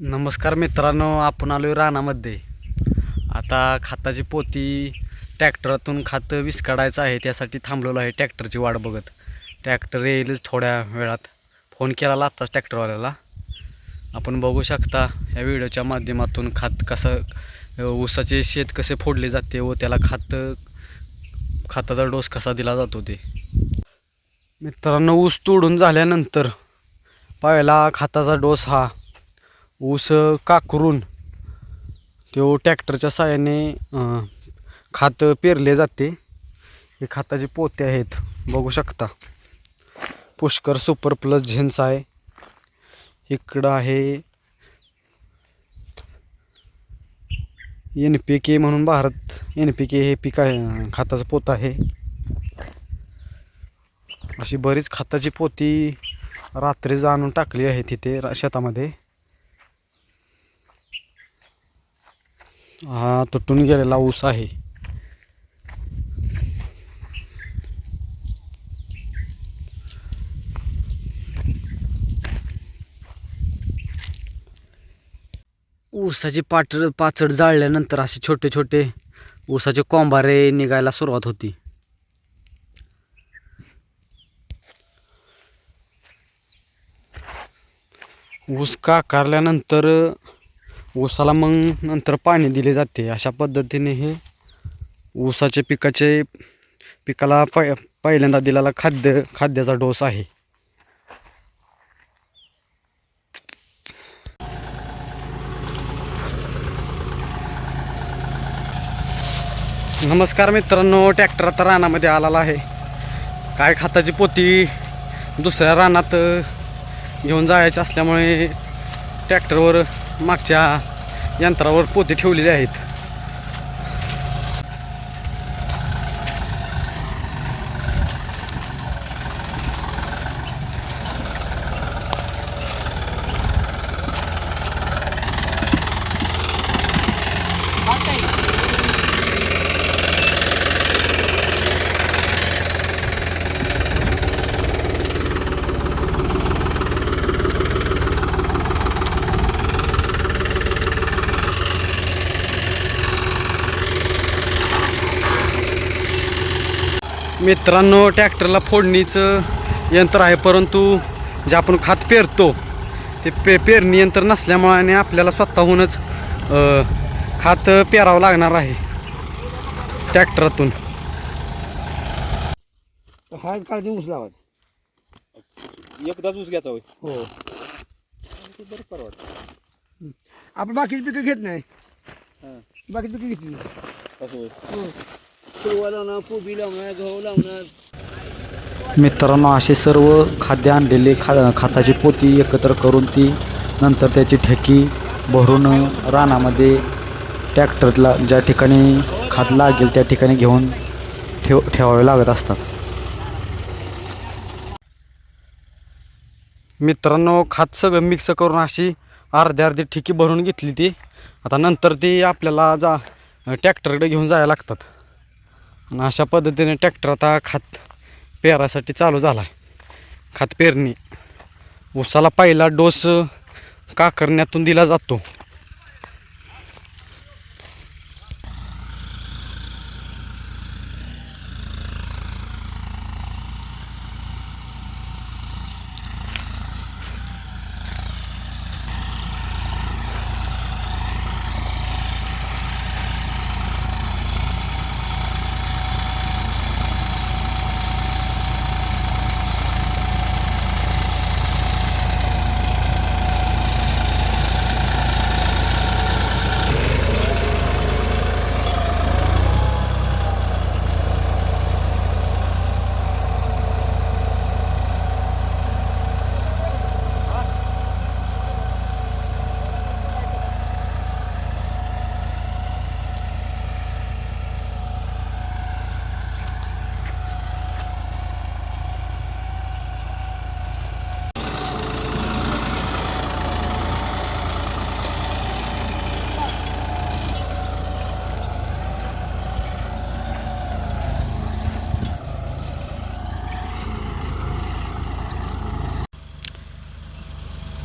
नमस्कार मित्रांनो आपण आलो रानामध्ये. आता खाताची पोती ट्रॅक्टरातून खात विस्काडायचं आहे त्यासाठी थांबलेलो आहे ट्रॅक्टरची वाट बघत. ट्रॅक्टर येईलच थोड्या वेळात. फोन केला आत्ताच ट्रॅक्टरवाल्याला. आपण बघू शकता या व्हिडिओच्या माध्यमातून खात कसं ऊसाचे शेत कसे फोडले जाते व त्याला खात खताचा डोस कसा दिला जातो ते. मित्रांनो ऊस तोडून झाल्यानंतर पहिला खताचा डोस हा ऊस काकरून. तो ट्रॅक्टरच्या साहाय्याने खात पेरले जाते. हे खताचे पोते आहेत बघू शकता. पुष्कर सुपर प्लस झेन्स आहे. इकडं आहे एन पी के म्हणून भारत. एन पी के हे पीक आहे खाताचं खताचं पोत आहे. अशी बरीच खताची पोती रात्री जाणून टाकली आहे तिथे शेतामध्ये. हा तुटून गेलेला ऊस आहे. ऊसाची पाट पाचड जाळल्यानंतर असे छोटे छोटे ऊसाचे कोंबारे निघायला सुरुवात होती. ऊस काकारल्यानंतर ऊसाला मग नंतर पाणी दिले जाते. अशा पद्धतीने हे ऊसाच्या पिकाचे पिकाला पै पहिल्यांदा दिलेला खाद्य खाद्याचा डोस आहे. नमस्कार मित्रांनो ट्रॅक्टर आता रानामध्ये आलेला आहे. काय खाताची पोती दुसऱ्या रानात घेऊन जायची असल्यामुळे ट्रॅक्टरवर मागच्या यंत्रावर पोते ठेवलेले आहेत. मित्रांनो ट्रॅक्टरला फोडणीचं यंत्र आहे परंतु जे आपण खात पेरतो ते पे पेरणी यंत्र नसल्यामुळे आणि आपल्याला स्वतःहूनच खात पेरावं लागणार आहे ट्रॅक्टरातून. हा काळजी ऊस लावा. एकदाच ऊस घ्यायचा होय. हो. बरं परवडतं आपण बाकीची पिकं घेत नाही. हां. बाकीची पिकं घेतली. असं होय. लावणार कोबी लावणार गहू लावणार मित्रांनो असे सर्व खाद्य आणलेले खा खाताची पोती एकत्र करून ती नंतर त्याची ठेकी भरून रानामध्ये ट्रॅक्टरला ज्या ठिकाणी खात लागेल त्या ठिकाणी घेऊन ठेव ठेवावे लागत असतात. मित्रांनो खात सगळं मिक्स करून अशी अर्धी अर्धी ठिकी भरून घेतली ती. आता नंतर ती आपल्याला जा ट्रॅक्टरकडे घेऊन जायला लागतात. अशा पद्धतीने ट्रॅक्टर आता खात पेरासाठी चालू झाला आहे खात पेरणी. उसाला पहिला डोस काकरण्यातून दिला जातो.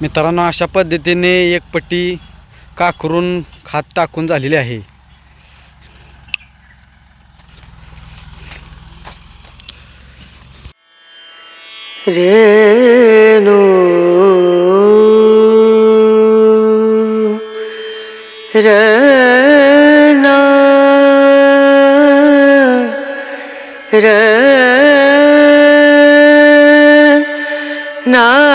मित्रांनो अशा पद्धतीने एक पट्टी काकरून खात टाकून झालेली आहे. रेणु रना रना ना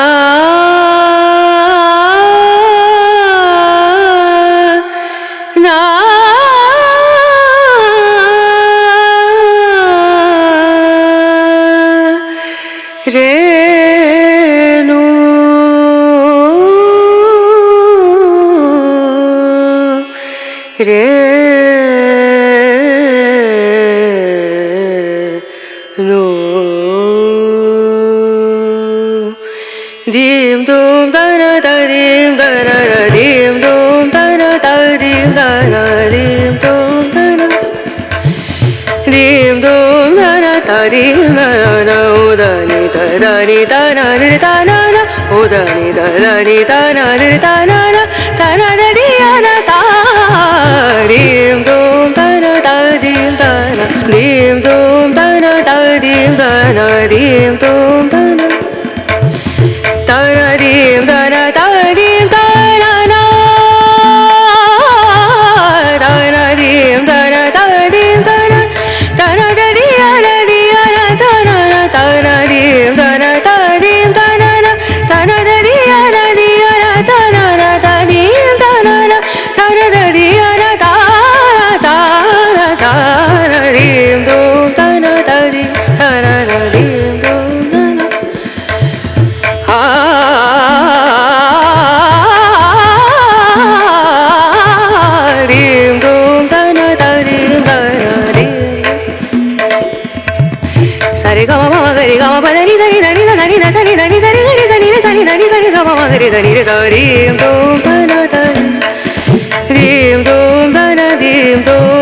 രേണു രേ Dim dum da na da dim da na da dim dum da na da dim da na dim dum da na dim dum da na da dim da na उदनि the दनि दन दिर दन दन द दियन ता दीम दूम दन the दीम दन दीम दूम दन the दीम 따라림돔 따라다리 따라라림돔 따라 아 림돔 따라다리 따라림 사리가마 마마 가리가마 바다니 사리 나니 나니 나 사리 나니 사리 가리 사니 나 사리 나니 사리 가마 가리 사리 리 사리 림돔 따라다리 림돔 따라 림돔